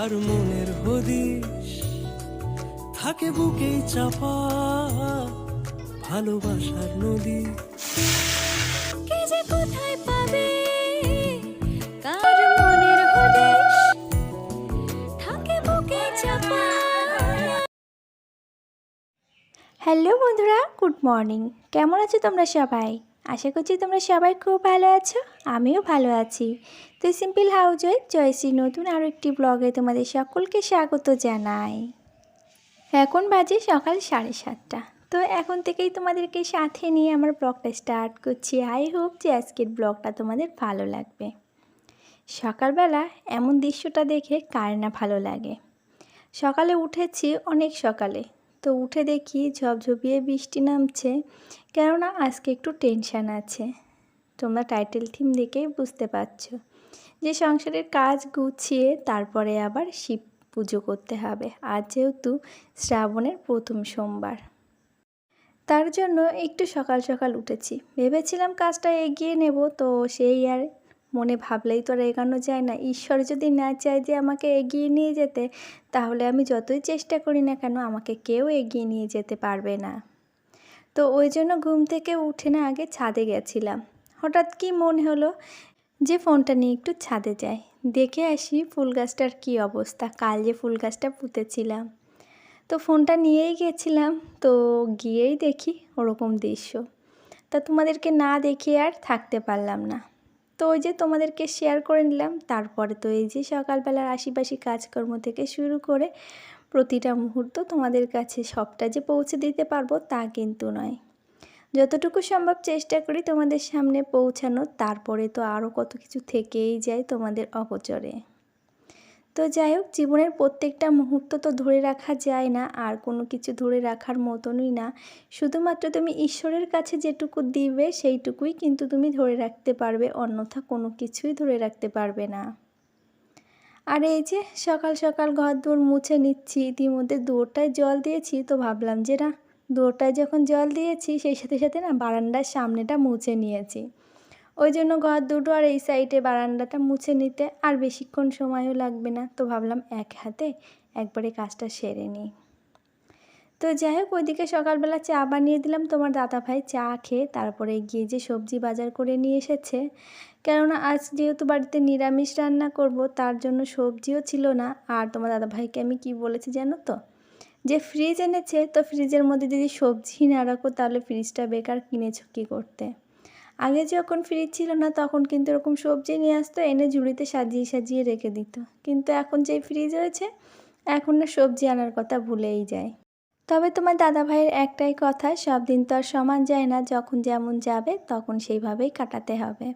কার মনের হদিশ। থাকে বুকেই চাপা ভালোবাসার নদী। কে যে কোথায় পাবে? কার মনের হদিশ? থাকে বুকে চাপা। হ্যালো বন্ধুরা গুড মর্নিং। কেমন আছো তোমরা সবাই? আশা করছি তোমরা সবাই খুব ভালো আছো, আমিও ভালো আছি। তো সিম্পল হাউস ওয়াইফ জয়শ্রী নতুন আরও একটি ব্লগে তোমাদের সকলকে স্বাগত জানাই। এখন বাজে সকাল সাড়ে সাতটা। তো এখন থেকেই তোমাদেরকে সাথে নিয়ে আমার ব্লগটা স্টার্ট করছি। আই হোপ যে আজকের ব্লগটা তোমাদের ভালো লাগবে। সকালবেলা এমন দৃশ্যটা দেখে কার না ভালো লাগে? সকালে উঠেছি অনেক সকালে। তো উঠে দেখি ঝপঝপিয়ে বৃষ্টি নামছে। কেননা আজকে একটু টেনশান আছে। তোমরা টাইটেল থিম দেখেই বুঝতে পারছ। যে সংসারের কাজ গুছিয়ে তারপরে আবার শিব পুজো করতে হবে। আজ যেহেতু শ্রাবণের প্রথম সোমবার। তার জন্য একটু সকাল সকাল উঠেছি। ভেবেছিলাম কাজটা এগিয়ে নেব, তো সেই আর মনে ভাবলেই তো আর এগানো যায় না। ঈশ্বর যদি না চায় যে আমাকে এগিয়ে নিয়ে যেতে, তাহলে আমি যতই চেষ্টা করি না কেন, আমাকে কেউ এগিয়ে নিয়ে যেতে পারবে না। তো ওই জন্য ঘুম থেকে উঠে না আগে ছাদে গেছিলাম। হঠাৎ কি মনে হলো যে ফোনটা নিয়ে একটু ছাদে যাই। দেখে আসি ফুল গাছটার কী অবস্থা। কাল যে ফুল গাছটা পুঁতেছিলাম। তো ফোনটা নিয়েই গেছিলাম। তো গিয়েই দেখি ওরকম দৃশ্য। তা তোমাদেরকে না দেখিয়ে আর থাকতে পারলাম না। তো ওই যে তোমাদেরকে শেয়ার করে নিলাম। তারপরে তো এই যে সকালবেলার আশিপাশি কাজকর্ম থেকে শুরু করে প্রতিটা মুহূর্ত তোমাদের কাছে সবটা যে পৌঁছে দিতে পারব তা কিন্তু নয়। যতটুকু সম্ভব চেষ্টা করি তোমাদের সামনে পৌঁছানোর, তারপরে তো আরও কত কিছু থেকেই যায় তোমাদের অগোচরে। তো যাই হোক, জীবনের প্রত্যেকটা মুহূর্ত তো ধরে রাখা যায় না, আর কোনো কিছু ধরে রাখার মতনই না। শুধুমাত্র তুমি ঈশ্বরের কাছে যেটুকু দিবে, সেইটুকুই কিন্তু তুমি ধরে রাখতে পারবে, অন্যথা কোনো কিছুই ধরে রাখতে পারবে না। আর এই যে সকাল সকাল ঘর দৌড় মুছে নিচ্ছি, ইতিমধ্যে দৌড়টায় জল দিয়েছি, তো ভাবলাম যে না দৌড়টায় যখন জল দিয়েছি, সেই সাথে সাথে না বারান্দার সামনেটা মুছে নিয়েছি। ওই জন্য ঘর দুটো আর এই সাইডে বারান্দাটা মুছে নিতে আর বেশিক্ষণ সময়ও লাগবে না। তো ভাবলাম এক হাতে একবারে কাজটা সেরে নিই। তো যাই হোক, ওইদিকে সকালবেলা চা বানিয়ে দিলাম। তোমার দাদা ভাই চা খেয়ে তারপরে গিয়ে যে সবজি বাজার করে নিয়ে এসেছে। কেননা আজ যেহেতু বাড়িতে নিরামিষ রান্না করব, তার জন্য সবজিও ছিল না। আর তোমার দাদা ভাইকে আমি কি বলেছি জানো তো? যে ফ্রিজ এনেছে, তো ফ্রিজের মধ্যে যদি সবজি না রাখো, তাহলে ফ্রিজটা বেকার কিনেছো কী করতে? আগে যখন ফ্রিজ ছিল না, তখন কিন্তু এরকম সবজি নিয়ে আসতো, এনে ঝুড়িতে সাজিয়ে সাজিয়ে রেখে দিত। কিন্তু এখন যেই ফ্রিজ হয়েছে এখন না সবজি আনার কথা ভুলেই যায়। তবে তোমার দাদা ভাইয়ের একটাই কথা, সব দিন তো আর সমান যায় না, যখন যেমন যাবে, তখন সেইভাবেই কাটাতে হবে।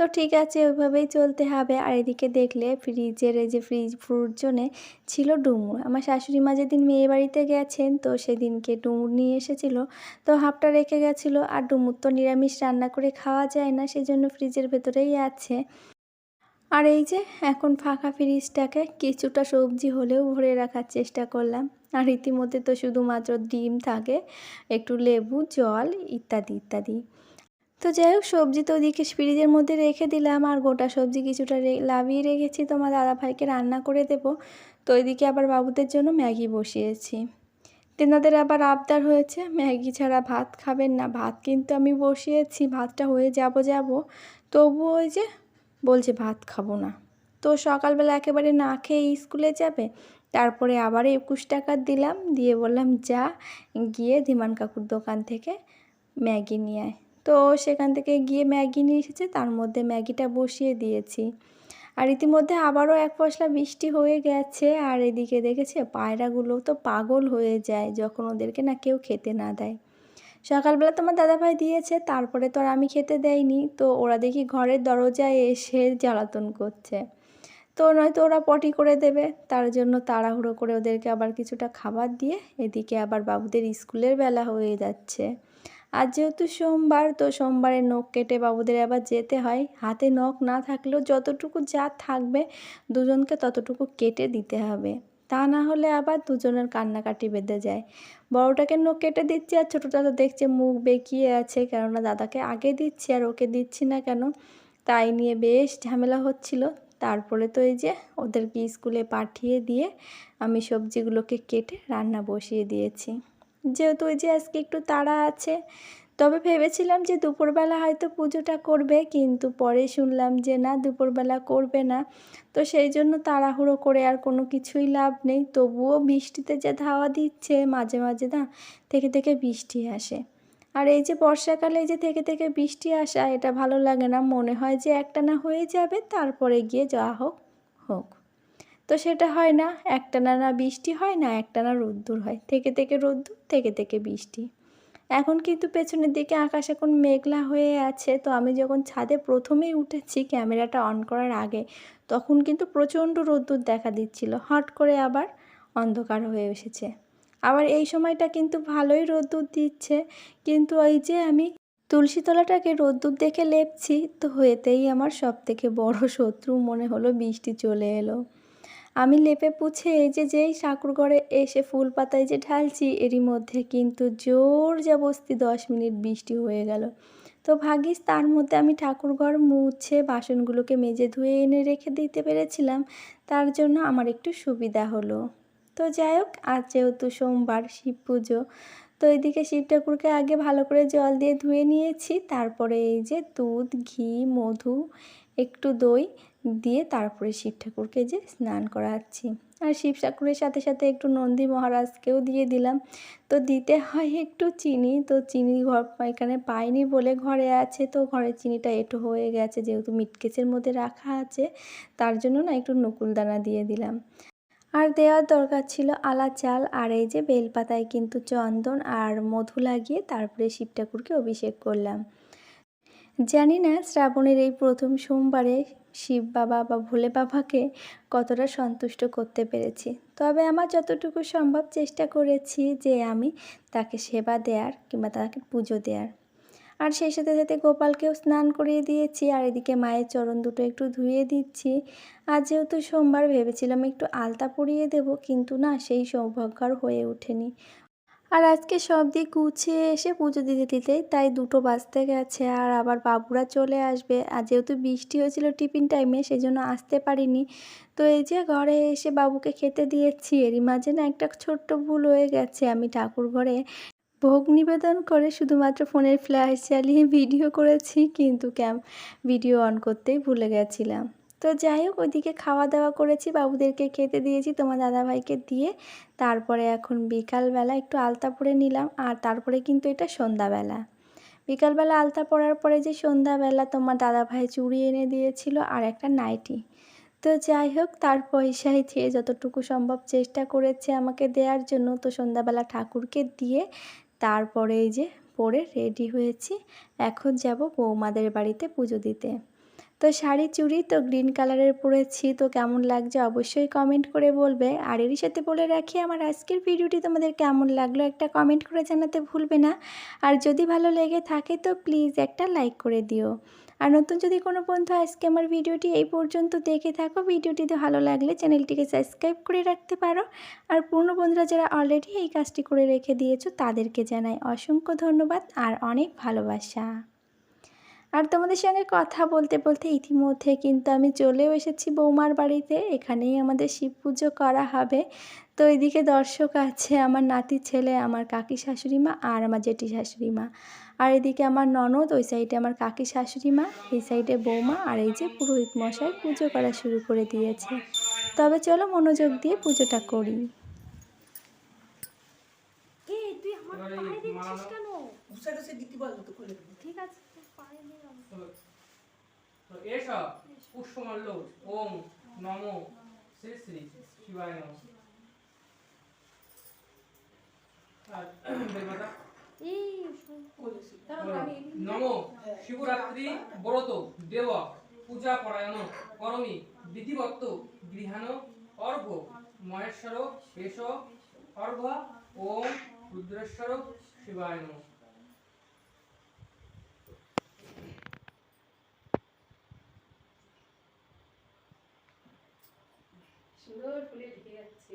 তো ঠিক আছে, ওইভাবেই চলতে হবে। আর এদিকে দেখলে ফ্রিজের এই যে ফ্রিজ ফ্রুট জন্যে ছিল ডুমুর। আমার শাশুড়ি মা যেদিন মেয়ে বাড়িতে গেছেন, তো সেদিনকে ডুমুর নিয়ে এসেছিল। তো হাফটা রেখে গেছিল। আর ডুমুর তো নিরামিষ রান্না করে খাওয়া যায় না সেই জন্য ফ্রিজের ভেতরেই আছে। আর এই যে এখন ফাঁকা ফ্রিজটাকে কিছুটা সবজি হলেও ভরে রাখার চেষ্টা করলাম। আর ইতিমধ্যে তো শুধুমাত্র ডিম থাকে, একটু লেবু, জল ইত্যাদি ইত্যাদি। তো যাই হোক, সবজি তো ওদিকে ফ্রিজের মধ্যে রেখে দিলাম আর গোটা সবজি কিছুটা লাভিয়ে রেখেছি। তোমার দাদা ভাইকে রান্না করে দেবো। তো ওইদিকে আবার বাবুদের জন্য ম্যাগি বসিয়েছি। তেনাদের আবার আবদার হয়েছে, ম্যাগি ছাড়া ভাত খাবেন না। ভাত কিন্তু আমি বসিয়েছি, ভাতটা হয়ে যাব যাব। তবু ওই যে বলছে ভাত খাব না। তো সকালবেলা একেবারে না খেয়ে স্কুলে যাবে, তারপরে আবার একুশ টাকা দিলাম। দিয়ে বললাম, যা, গিয়ে ধীমান কাকুর দোকান থেকে ম্যাগি নিয়ে আয়। তো সেখান থেকে গিয়ে ম্যাগি নিয়ে এসেছে, তার মধ্যে ম্যাগিটা বসিয়ে দিয়েছি। আর ইতিমধ্যে আবারও এক পশলা বৃষ্টি হয়ে গেছে, আর এদিকে দেখেছে পায়রাগুলো তো পাগল হয়ে যায়, যখন ওদেরকে না কেউ খেতে না দেয়। সকালবেলা তোমার দাদাভাই দিয়েছে, তারপরে তো আর আমি খেতে দেয়নি তো ওরা দেখি ঘরের দরজায় এসে জ্বালাতন করছে। তো নয়তো ওরা পটি করে দেবে, তার জন্য তাড়াহুড়ো করে ওদেরকে আবার কিছুটা খাবার দিয়ে, এদিকে আবার বাবুদের স্কুলের বেলা হয়ে যাচ্ছে। আজ যেহেতু সোমবার, তো সোমবারে নখ কেটে বাবুদের আবার যেতে হয়। হাতে নখ না থাকলেও যতটুকু যা থাকবে, দুজনকে ততটুকু কেটে দিতে হবে। তা না হলে আবার দুজনের কান্নাকাটি বেঁধে যায়। বড়টাকে নখ কেটে দিচ্ছি আর ছোটোটা তো দেখছে মুখ বেঁকিয়ে আছে, কেননা দাদাকে আগে দিচ্ছি আর ওকে দিচ্ছি না কেন? তাই নিয়ে বেশ ঝামেলা হচ্ছিল। তারপরে তো এই যে ওদেরকে স্কুলে পাঠিয়ে দিয়ে আমি সবজিগুলোকে কেটে রান্না বসিয়ে দিয়েছি। যেহেতু ওই যে আজকে একটু তাড়া আছে, তবে ভেবেছিলাম যে দুপুরবেলা হয়তো পুজোটা করবে, কিন্তু পরে শুনলাম যে না, দুপুরবেলা করবে না। তো সেই জন্য তাড়াহুড়ো করে আর কোনো কিছুই লাভ নেই। তবুও বৃষ্টিতে যে ধাওয়া দিচ্ছে মাঝে মাঝে না, থেকে থেকে বৃষ্টি আসে। আর এই যে বর্ষাকালে যে থেকে থেকে বৃষ্টি আসা, এটা ভালো লাগে না। মনে হয় যে একটানা হয়ে যাবে, তারপরে গিয়ে যা হোক হোক। তো সেটা হয় না। একটানা না বৃষ্টি হয়, না একটানা রোদ্দুর হয়। থেকে থেকে রোদ্দুর, থেকে থেকে বৃষ্টি। এখন কিন্তু পেছনের দিকে আকাশ এখন মেঘলা হয়ে আছে। তো আমি যখন ছাদে প্রথমেই উঠেছি ক্যামেরাটা অন করার আগে, তখন কিন্তু প্রচণ্ড রোদ্দুর দেখা দিচ্ছিল। হট করে আবার অন্ধকার হয়ে এসেছে। আবার এই সময়টা কিন্তু ভালোই রোদ্দুর দিচ্ছে। কিন্তু ওই যে আমি তুলসী তলাটাকে রোদ্দুর দেখে লেপছি, তো হয়েতেই আমার সব থেকে বড় শত্রু মনে হলো বৃষ্টি চলে এলো। আমি লেপে পুছে এই যে যেই ঘরে এসে ফুল পাতায় যে ঢালছি, এরই মধ্যে কিন্তু জোর বস্তি দশ মিনিট বৃষ্টি হয়ে গেল। তো ভাগিস তার মধ্যে আমি ঠাকুর ঘর মুছে বাসনগুলোকে মেজে ধুয়ে এনে রেখে দিতে পেরেছিলাম। তার জন্য আমার একটু সুবিধা হলো। তো যাই হোক, আজ যেহেতু সোমবার শিব পুজো, তো এদিকে শিব ঠাকুরকে আগে ভালো করে জল দিয়ে ধুয়ে নিয়েছি। তারপরে এই যে দুধ, ঘি, মধু, একটু দই দিয়ে তারপরে শিব ঠাকুরকে যে স্নান করাচ্ছি। আর শিব ঠাকুরের সাথে সাথে একটু নন্দী মহারাজকেও দিয়ে দিলাম। তো দিতে হয় একটু চিনি, তো চিনি ঘর এখানে পাইনি বলে ঘরে আছে। তো ঘরের চিনিটা এঁটো হয়ে গেছে, যেহেতু মিটকেচের মধ্যে রাখা আছে, তার জন্য না একটু নকুলদানা দিয়ে দিলাম। আর দেওয়ার দরকার ছিল আলা চাল, আর এই যে বেলপাতায় কিন্তু চন্দন আর মধু লাগিয়ে তারপরে শিব ঠাকুরকে অভিষেক করলাম। জানি না শ্রাবণের এই প্রথম সোমবারে শিব বাবা বা ভোলে বাবাকে কতটা সন্তুষ্ট করতে পেরেছি। তবে আমার যতটুকু সম্ভব চেষ্টা করেছি যে আমি তাকে সেবা দেওয়ার কিংবা তাকে পুজো দেওয়ার আর সেই সাথে সাথে গোপালকেও স্নান করিয়ে দিয়েছি, আর এদিকে মায়ের চরণ দুটো একটু ধুয়ে দিচ্ছি। আর যেহেতু সোমবার, ভেবেছিলাম একটু আলতা পরিয়ে দেব, কিন্তু না, সেই সৌভাগ্য হয়ে ওঠেনি। আর আজকে সব দিক গুছিয়ে এসে পুজো দিতে দিতে তাই দুটো বাজতে গেছে আর আবার বাবুরা চলে আসবে। আর যেহেতু বৃষ্টি হয়েছিল টিফিন টাইমে সেই জন্য আসতে পারিনি। তো এই যে ঘরে এসে বাবুকে খেতে দিয়েছি। এরই মাঝে না একটা ছোট্ট ভুল হয়ে গেছে। আমি ঠাকুর ঘরে ভোগ নিবেদন করে শুধুমাত্র ফোনের ফ্ল্যাশ চালিয়ে ভিডিও করেছি, কিন্তু ক্যাম ভিডিও অন করতেই ভুলে গেছিলাম। তো যাই হোক, ওইদিকে খাওয়া দাওয়া করেছি, বাবুদেরকে খেতে দিয়েছি, তোমার দাদাভাইকে দিয়ে। তারপরে এখন বিকালবেলা একটু আলতা পরে নিলাম, আর তারপরে কিন্তু এটা সন্ধ্যাবেলা। বিকালবেলা আলতা পরার পরে যে সন্ধ্যাবেলা তোমার দাদাভাই চুড়ি এনে দিয়েছিল আর একটা নাইটি। তো যাই হোক, তার পয়সায় থেকে যতটুকু সম্ভব চেষ্টা করেছে আমাকে দেওয়ার জন্য, তো সন্ধ্যাবেলা ঠাকুরকে দিয়ে তারপরে এই যে পরে রেডি হয়েছি। এখন যাব বৌমাদের বাড়িতে পুজো দিতে। তো শাড়ি চুড়ি তো গ্রিন কালারের পরেছি, তো কেমন লাগছে অবশ্যই কমেন্ট করে বলবে। আর এরই সাথে বলে রাখি, আমার আজকের ভিডিওটি তোমাদের কেমন লাগল একটা কমেন্ট করে জানাতে ভুলবে না। আর যদি ভালো লেগে থাকে, তো প্লিজ একটা লাইক করে দিও। আর নতুন যদি কোনো বন্ধু আজকে আমার ভিডিওটি এই পর্যন্ত দেখে থাকো ভিডিওটিতে ভালো লাগলে চ্যানেলটিকে সাবস্ক্রাইব করে রাখতে পারো। আর পূর্ণ বন্ধুরা যারা অলরেডি এই কাজটি করে রেখে দিয়েছ, তাদেরকে জানাই অসংখ্য ধন্যবাদ আর অনেক ভালোবাসা। আর তোমাদের সঙ্গে কথা বলতে বলতে ইতিমধ্যে কিন্তু আমি চলেও এসেছি বৌমার বাড়িতে। এখানেই আমাদের শিব পুজো করা হবে। তো এদিকে দর্শক আছে আমার নাতি ছেলে আমার কাকি শাশুড়ি মা আর আমার জেঠি শাশুড়ি মা। আর এদিকে আমার ননদ ওই সাইডে আমার কাকি শাশুড়ি মা এই সাইডে বৌমা আর এই যে পুরোহিত মশাই পুজো করা শুরু করে দিয়েছে। তবে চলো মনোযোগ দিয়ে পুজোটা করি। তো পুষ্পমল্ল ওম নমো শ্রী শ্রী শিবায় নমঃ। নম শিবরাত্রি ব্রত দেব পূজা পরায়ণ করমি বিধিবত্ত গৃহাণ অর্ঘ মহেশ্বর এস অর্ঘ, ওম রুদ্রেশ্বর, শিবায় নমঃ। সুন্দর ফুলে ঢেকে যাচ্ছে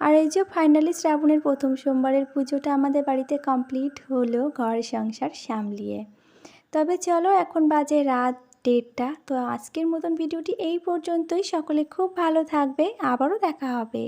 আর এই যে ফাইনালি শ্রাবণের প্রথম সোমবারের পুজোটা আমাদের বাড়িতে কমপ্লিট হলো ঘর সংসার সামলিয়ে। তবে চলো এখন বাজে রাত ডেটটা তো আজকের মতন ভিডিওটি এই পর্যন্তই। সকলে খুব ভালো থাকবে। আবারও দেখা হবে।